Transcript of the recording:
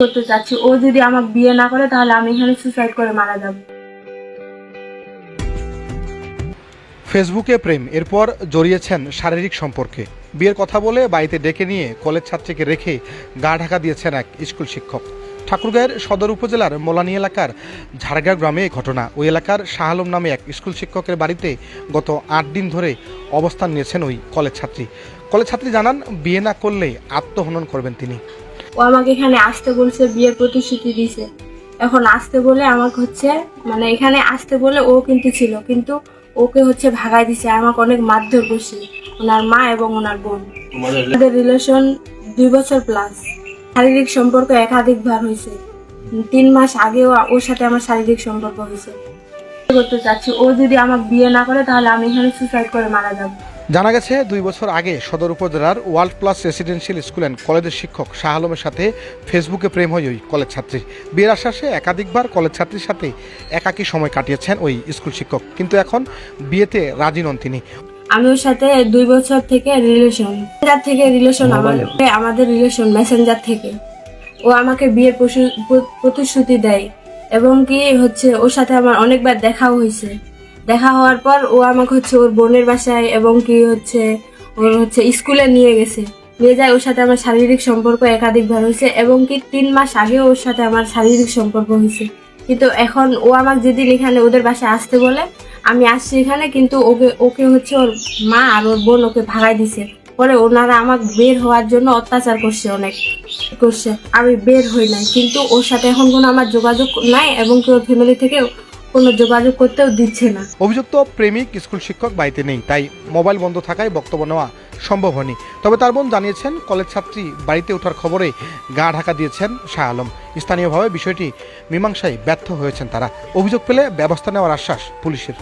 করতে চাচ্ছি। ও যদি আমাকে বিয়ে না করে, তাহলে আমি এখানে সুসাইড করে মারা যাব। ফেসবুকে প্রেম, এরপর জড়িয়েছেন শারীরিক সম্পর্কে। বিয়ের কথা বলে বাড়িতে ডেকে নিয়ে কলেজ ছাত্রীকে রেখে গা ঢাকা দিয়েছেন এক স্কুল শিক্ষক। ঠাকুরগাঁয়ের সদর উপজেলার মোলানি এলাকার ঝাড়গাঁও গ্রামে এই ঘটনা। ওই এলাকার শাহ আলম নামে এক স্কুল শিক্ষকের বাড়িতে গত আট দিন ধরে অবস্থান নিয়েছেন ওই কলেজ ছাত্রী। কলেজ ছাত্রী জানান, বিয়ে না করলে আত্মহনন করবেন তিনি। ও আমাকে এখানে আসতে বলছে বিয়ের প্রতিশ্রুতি দিছে। এখন আসতে বলে আমাকে হচ্ছে মানে এখানে আসতে বলে ও কিন্তু ছিল কিন্তু ওকে হচ্ছে ভাগাই দিছে আমাকে অনেক মারধর করছে ওনার মা এবং ওনার বোন। আমাদের রিলেশন দুই বছর প্লাস শারীরিক সম্পর্ক একাধিকবার হয়েছে। তিন মাস আগেও ওর সাথে আমার শারীরিক সম্পর্ক হয়েছে। করতে চাচ্ছি ও যদি আমাকে বিয়ে না করে তাহলে আমি এখানে সুসাইড করে মারা যাব। জানা গেছে দুই বছর আগে সদর উপজেলার world plus residential school and কলেজের শিক্ষক শাহ আলমের সাথে ফেসবুকে প্রেম হয় ওই কলেজ ছাত্রী। বিয়ের আশ্বাসে একাধিকবার কলেজ ছাত্রীর সাথে একাকী সময় কাটিয়েছেন ওই স্কুল শিক্ষক। কিন্তু এখন বিয়েতে রাজি নন তিনি। আমি ওর সাথে দুই বছর থেকে রিলেশন মেসেঞ্জার থেকে রিলেশন আমার আমাদের রিলেশন মেসেঞ্জার থেকে। ও আমাকে বিয়ের প্রতিশ্রুতি দেয় এবং কি হচ্ছে ওর সাথে আমার অনেকবার দেখাও হয়েছে। দেখা হওয়ার পর ও আমাকে হচ্ছে ওর বোনের বাসায় এবং কি হচ্ছে ওর হচ্ছে স্কুলে নিয়ে গেছে। নিয়ে যায়, ওর সাথে আমার শারীরিক সম্পর্ক একাধিকবার হয়েছে এবং কি তিন মাস আগেও ওর সাথে আমার শারীরিক সম্পর্ক হয়েছে। কিন্তু এখন ও আমাকে যেদিন এখানে ওদের বাসায় আসতে বলে, আমি আসছি এখানে কিন্তু ওকে ওকে হচ্ছে ওর মা আর ওর বোন ওকে ভাগাই দিছে। পরে ওনারা আমাকে বের হওয়ার জন্য অত্যাচার করছে অনেক, করছে। আমি বের হই নাই, কিন্তু ওর সাথে এখন কোনো আমার যোগাযোগ নাই এবং কি ওর ফ্যামিলি থেকেও কোনো যোগাযোগ করতেও দিচ্ছে না। অভিযুক্ত প্রেমিক স্কুল শিক্ষক বাড়িতে নেই, তাই মোবাইল বন্ধ থাকায় বক্তব্য নেওয়া সম্ভব হয়নি। তবে তার বোন জানিয়েছেন, কলেজ ছাত্রী বাড়িতে ওঠার খবরে গা ঢাকা দিয়েছেন শাহ আলম। স্থানীয়ভাবে বিষয়টি মীমাংসায় ব্যর্থ হয়েছেন তারা। অভিযোগ পেলে ব্যবস্থা নেওয়ার আশ্বাস পুলিশের।